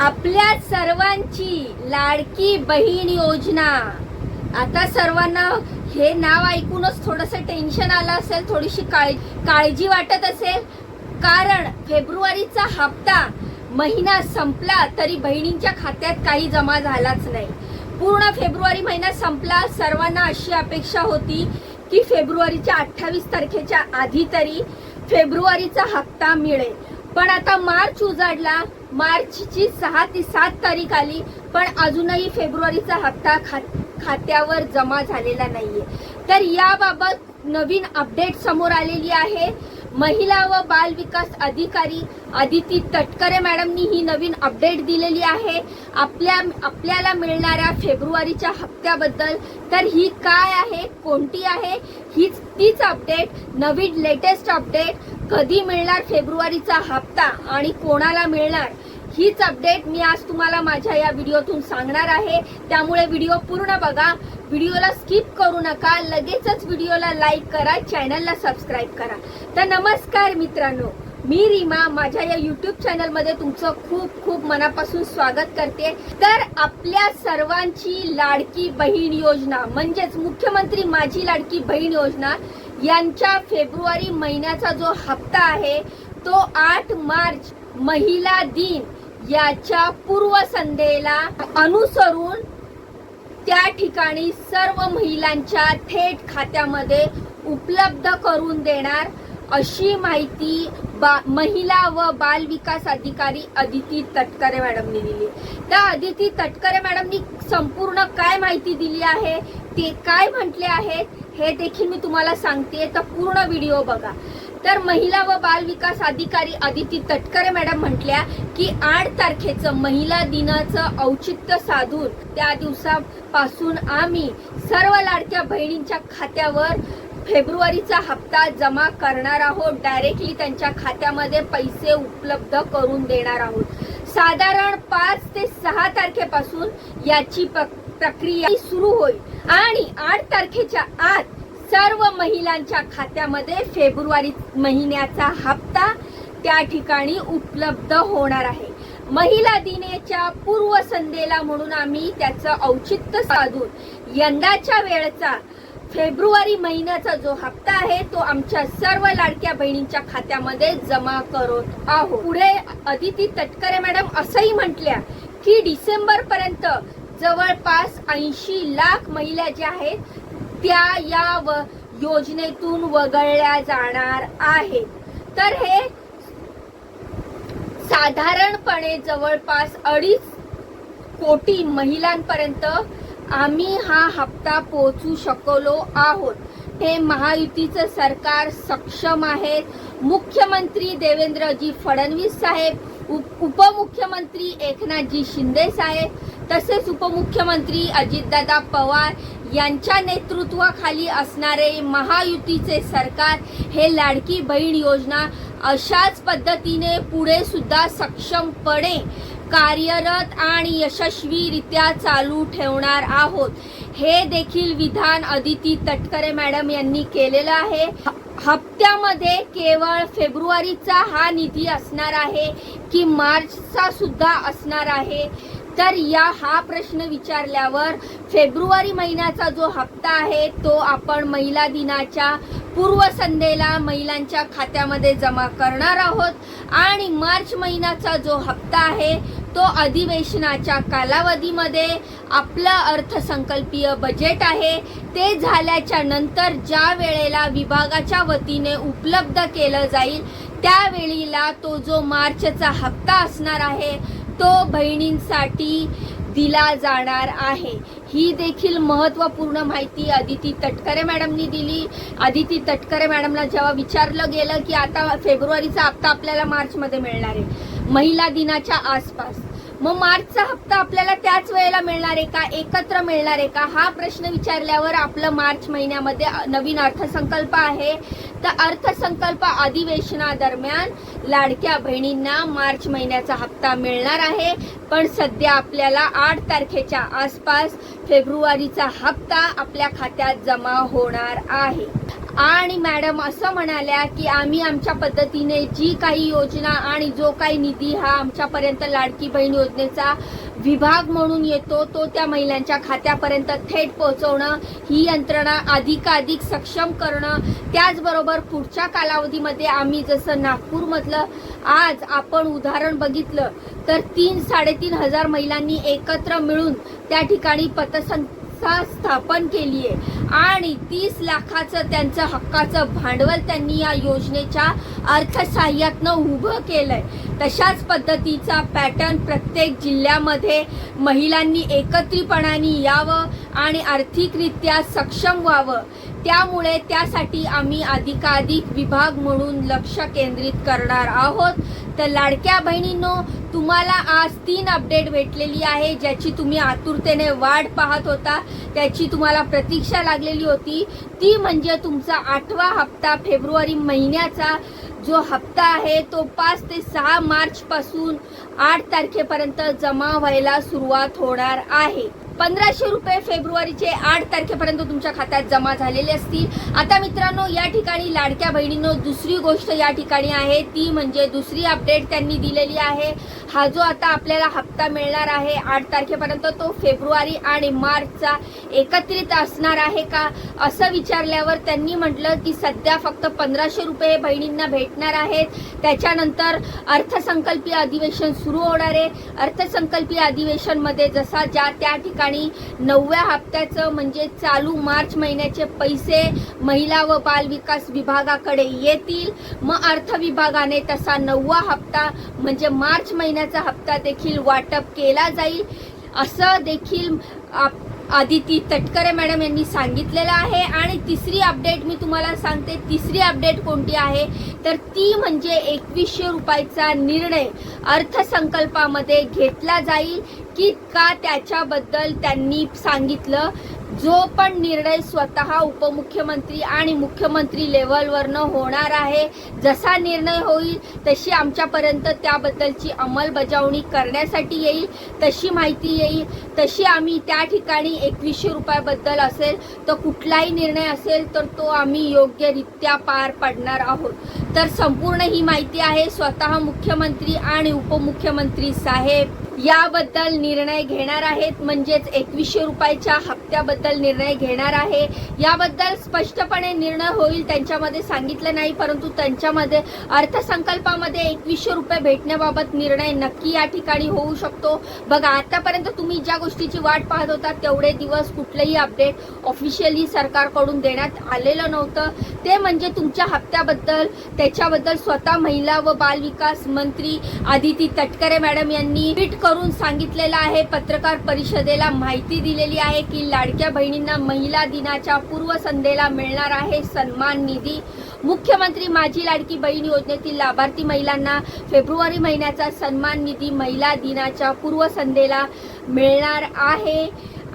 आपल्या सर्वांची लाडकी बहीण योजना. आता सर्वांना हे नाव ऐकूनच थोडस टेन्शन आलं असेल थोडीशी काळ काळजी वाटत असेल. कारण फेब्रुवारीचा हप्ता महिना संपला तरी बहिणींच्या खात्यात काही जमा झालाच नाही. पूर्ण फेब्रुवारी महिना संपला सर्वांना अशी अपेक्षा होती की फेब्रुवारीच्या अठ्ठावीस तारखेच्या आधी तरी फेब्रुवारीचा हप्ता मिळेल. पण आता मार्च उजाडला मार्चची सहा ते सात तारीख आली पण अजूनही फेब्रुवारीचा हप्ता खा खात्यावर जमा झालेला नाहीये. तर याबाबत नवीन अपडेट समोर आलेली आहे. महिला व बाल विकास अधिकारी आदिती तटकरे मॅडमनी ही नवीन अपडेट दिलेली आहे. आपल्या आपल्याला मिळणाऱ्या फेब्रुवारीच्या हप्त्याबद्दल तर ही काय आहे कोणती आहे हीच तीच अपडेट नवीन लेटेस्ट अपडेट कधी मिळणार फेब्रुवारीचा हप्ता आणि कोणाला मिळणार हीच अपडेट मी आज तुम्हाला माझ्या या व्हिडिओतून सांगणार आहे. त्यामुळे व्हिडिओ पूर्ण बघा. व्हिडिओला स्किप करू नका. लगेचच व्हिडिओला लाईक करा. चॅनलला सबस्क्राईब करा. तर नमस्कार मित्रांनो. मी रीमा. माझ्या या युट्यूब चॅनलमध्ये तुमचं खूप खूप मनापासून स्वागत करते. तर आपल्या सर्वांची लाडकी बहीण योजना म्हणजेच मुख्यमंत्री माझी लाडकी बहीण योजना यांच्या फेब्रुवारी महिन्याचा जो हप्ता आहे तो आठ मार्च महिला दिन याच्या पूर्वसंध्येला अनुसरून त्या ठिकाणी सर्व महिलांच्या थेट खात्यामध्ये उपलब्ध करून देणार अशी माहिती बा महिला व बाल विकास अधिकारी अदिती तटकरे मॅडमनी दिली. त्या अदिती तटकरे मॅडमनी संपूर्ण काय माहिती दिली आहे ते काय म्हटले आहेत हे देखील मी तुम्हाला सांगते तर पूर्ण व्हिडिओ बघा. तर महिला व बाल विकास अधिकारी आदिती तटकरे मॅडम म्हटल्या की आठ तारखेचं महिला दिनाचं औचित्य साधून त्या दिवसापासून आम्ही सर्व लाडक्या बहिणींच्या खात्यावर फेब्रुवारीचा हप्ता जमा करणार आहोत. डायरेक्टली त्यांच्या खात्यामध्ये पैसे उपलब्ध करून देणार आहोत. साधारण पाच ते सहा तारखेपासून याची प्रक्रिया सुरू होईल. आणि आठ तारखेच्या आत सर्व महिलांच्या खात्यामध्ये फेब्रुवारी महिन्याचा हप्ता त्या ठिकाणी उपलब्ध होणार आहे. महिला दिनेच्या पूर्वसंध्येला म्हणून आम्ही त्याचं औचित्य साधून यंदाच्या वेळचा फेब्रुवारी महिन्याचा जो हप्ता आहे तो आमच्या सर्व लाडक्या बहिणींच्या खात्यामध्ये जमा करत आहोत. पुढे अदिती तटकरे मॅडम असंही म्हटल्या की डिसेंबर पर्यंत जवळपास ऐंशी लाख महिला ज्या आहेत त्या या व योजनेतून वगळल्या जाणार आहेत. तर हे साधारणपणे जवळपास अडीच कोटी महिलांपर्यंत आम्ही हा हप्ता पोहोचू शकलो आहोत. हे महायुतीचं सरकार सक्षम आहे. मुख्यमंत्री देवेंद्रजी फडणवीस साहेब उप- उपमुख्यमंत्री एकनाथजी शिंदे साहेब तसेच उपमुख्यमंत्री अजितदादा पवार यांच्या नेतृत्वाखाली असणारे महायुतीचे सरकार हे लाडकी बहीण योजना अशाच पद्धतीने पुढे सुद्धा सक्षमपणे कार्यरत आणि यशस्वीरित्या चालू ठेवणार आहोत. हे देखील विधान अदिती तटकरे मॅडम यांनी केलेलं आहे. हप्त्यामध्ये केवळ फेब्रुवारीचा हा निधी असणार आहे की मार्चचा सुद्धा असणार आहे. तर या हा प्रश्न विचारल्यावर फेब्रुवारी महिन्याचा जो हप्ता आहे तो आपण महिला दिनाच्या पूर्वसंध्येला महिलांच्या खात्यामध्ये जमा करणार आहोत. आणि मार्च महिन्याचा जो हप्ता आहे तो अधिवेशनाच्या कालावधीमध्ये आपलं अर्थसंकल्पीय बजेट आहे. ते झाल्याच्यानंतर ज्या वेळेला विभागाच्या वतीने उपलब्ध केलं जाईल त्यावेळीला तो जो मार्चचा हप्ता असणार आहे तो बहिणींसाठी दिला जाणार आहे. ही देखील महत्त्वपूर्ण माहिती अदिती तटकरे मॅडमनी दिली. अदिती तटकरे मॅडमला जेव्हा विचारलं गेलं की आता फेब्रुवारीचा हप्ता आपल्याला मार्चमध्ये मिळणार आहे. महिला दिनाच्या आसपास. मग मार्चचा हप्ता आपल्याला त्याच वेळेला मिळणार आहे का? एकत्र मिळणार आहे का? हा प्रश्न विचारल्यावर आपलं मार्च महिन्यामध्ये नवीन अर्थसंकल्प आहे. तर अर्थसंकल्प अधिवेशनादरम्यान लाडक्या बहिणींना मार्च महिन्याचा हप्ता मिळणार आहे. पण सध्या आपल्याला आठ तारखेच्या आसपास फेब्रुवारीचा हप्ता आपल्या खात्यात जमा होणार आहे. आणि मॅडम असं म्हणाल्या की आम्ही आमच्या पद्धतीने जी काही योजना आणि जो काही निधी हा आमच्यापर्यंत लाडकी बहीण योजनेचा विभाग म्हणून येतो तो त्या महिलांच्या खात्यापर्यंत थेट पोहोचवणं ही यंत्रणा अधिकाधिक सक्षम करणं त्याचबरोबर पुढच्या कालावधीमध्ये आम्ही जसं नागपूरमधलं आज आपण उदाहरण बघितलं तर तीन साडेतीन हजार महिलांनी एकत्र मिळून त्या ठिकाणी पतसं स्थापन केली आहे. आणि तीस लाखाचं त्यांचं हक्काचं भांडवल त्यांनी या योजनेच्या अर्थसहाय्यातनं उभं केलंय. तशाच पद्धतीचा पॅटर्न प्रत्येक जिल्ह्यामध्ये महिलांनी एकत्रितपणाने यावं आणि आर्थिकरित्या सक्षम व्हावं. त्यामुळे त्यासाठी आम्ही अधिकाधिक विभाग म्हणून लक्ष केंद्रित करणार आहोत. तर लाडक्या बहिणींनो तुम्हाला आज तीन अपडेट भेटलेली आहे ज्याची तुम्ही आतुरतेने वाट पाहत होता. त्याची तुम्हाला प्रतीक्षा लागलेली होती. ती म्हणजे तुमचा आठवा हप्ता फेब्रुवारी महिन्याचा. जो हप्ता आहे तो पाच ते सहा मार्चपासून आठ तारखेपर्यंत जमा व्हायला सुरुवात होणार आहे. पंधराशे रुपये फेब्रुवारीचे आठ तारखेपर्यंत तुमच्या खात्यात जमा झालेले असतील. आता मित्रांनो या ठिकाणी लाडक्या बहिणींनो दुसरी गोष्ट या ठिकाणी आहे. ती म्हणजे दुसरी अपडेट त्यांनी दिलेली आहे. हा जो आता आपल्याला हप्ता मिळणार आहे आठ तारखेपर्यंत तो फेब्रुवारी आणि मार्चचा एकत्रित असणार आहे का? असं विचारल्यावर त्यांनी म्हटलं की सध्या फक्त पंधराशे रुपये बहिणींना भेटणार आहेत. त्याच्यानंतर अर्थसंकल्पीय अधिवेशन सुरू होणार आहे. अर्थसंकल्पीय अधिवेशनमध्ये जसा ज्या त्या ठिकाणी नवव्या हप्त्याचं म्हणजे चालू मार्च महिन्याचे पैसे महिला व बाल विकास विभागाकडे येतील. मग अर्थ विभागाने तसा नववा हप्ता म्हणजे मार्च महिन्यात महिन्याचा हप्ता देखील वाटप केला जाईल. असं देखील आप- आदिती तटकरे मॅडम यांनी सांगितलेलं आहे. आणि तिसरी अपडेट मी तुम्हाला सांगते. तिसरी अपडेट कोणती आहे? तर ती म्हणजे एकवीसशे रुपयाचा निर्णय अर्थसंकल्पामध्ये घेतला जाईल की का त्याच्याबद्दल त्यांनी सांगितलं. जो पण निर्णय स्वतः उपमुख्यमंत्री आणि मुख्यमंत्री लेवलवरनं होणार आहे जसा निर्णय होईल तशी आमच्यापर्यंत त्याबद्दलची अंमलबजावणी करण्यासाठी येईल तशी माहिती येईल. तशी आम्ही त्या ठिकाणी एकवीसशे रुपयाबद्दल असेल तर कुठलाही निर्णय असेल तर तो आम्ही योग्यरित्या पार पाडणार आहोत. तर संपूर्ण ही माहिती आहे स्वतः मुख्यमंत्री आणि उपमुख्यमंत्री साहेब. याबद्दल निर्णय घेणार आहेत म्हणजेच एकवीसशे रुपयाच्या हप्त्याबद्दल निर्णय घेणार आहे. याबद्दल स्पष्टपणे निर्णय होईल त्यांच्यामध्ये सांगितलं नाही परंतु त्यांच्यामध्ये अर्थसंकल्पामध्ये एकवीसशे रुपये भेटण्याबाबत निर्णय नक्की या ठिकाणी होऊ शकतो. बघा आतापर्यंत तुम्ही ज्या गोष्टीची वाट पाहत होता तेवढे दिवस कुठलंही अपडेट ऑफिशियली सरकारकडून देण्यात आलेलं नव्हतं. ते म्हणजे तुमच्या हप्त्याबद्दल त्याच्याबद्दल स्वतः महिला व बालविकास मंत्री आदिती तटकरे मॅडम यांनी ट्विट करून सांगितलेलं आहे. पत्रकार परिषदेला माहिती दिलेली आहे की लाडक्या बहिणींना महिला दिनाच्या पूर्वसंध्येला मिळणार आहे सन्मान निधी. मुख्यमंत्री माझी लाडकी बहीण योजनेतील लाभार्थी महिलांना फेब्रुवारी महिन्याचा सन्मान निधी महिला दिनाच्या पूर्वसंध्येला मिळणार आहे.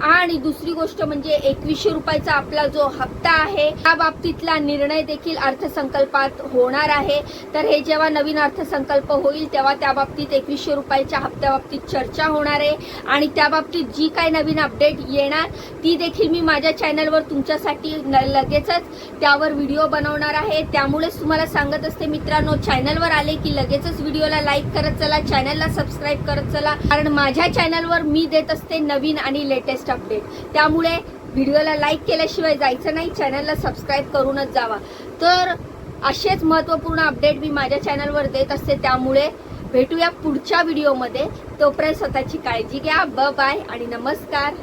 आणि दुसरी गोष्ट म्हणजे एकवीसशे रुपयाचा आपला जो हप्ता आहे त्या बाबतीतला निर्णय देखील अर्थसंकल्पात होणार आहे. तर हे जेव्हा नवीन अर्थसंकल्प होईल तेव्हा त्या बाबतीत एकवीसशे रुपयाच्या हप्त्याबाबतीत चर्चा होणार आहे. आणि त्या बाबतीत जी काय नवीन अपडेट येणार ती देखील मी माझ्या चॅनलवर तुमच्यासाठी न- लगेचच त्यावर व्हिडिओ बनवणार आहे. त्यामुळेच तुम्हाला सांगत असते मित्रांनो चॅनलवर आले की लगेचच व्हिडिओला लाईक करत चला चॅनलला सबस्क्राईब करत चला. कारण माझ्या चॅनलवर मी देत असते नवीन आणि लेटेस्ट अपडेट त्यामुळे व्हिडिओला लाईक केल्याशिवाय जायचं नाही चॅनलला सबस्क्राईब करूनच जावा. तर असेच महत्त्वपूर्ण अपडेट मी माझ्या चॅनलवर देत असते. त्यामुळे भेटूया पुढच्या व्हिडिओमध्ये तोपर्यंत स्वतःची काळजी घ्या. ब बाय आणि नमस्कार.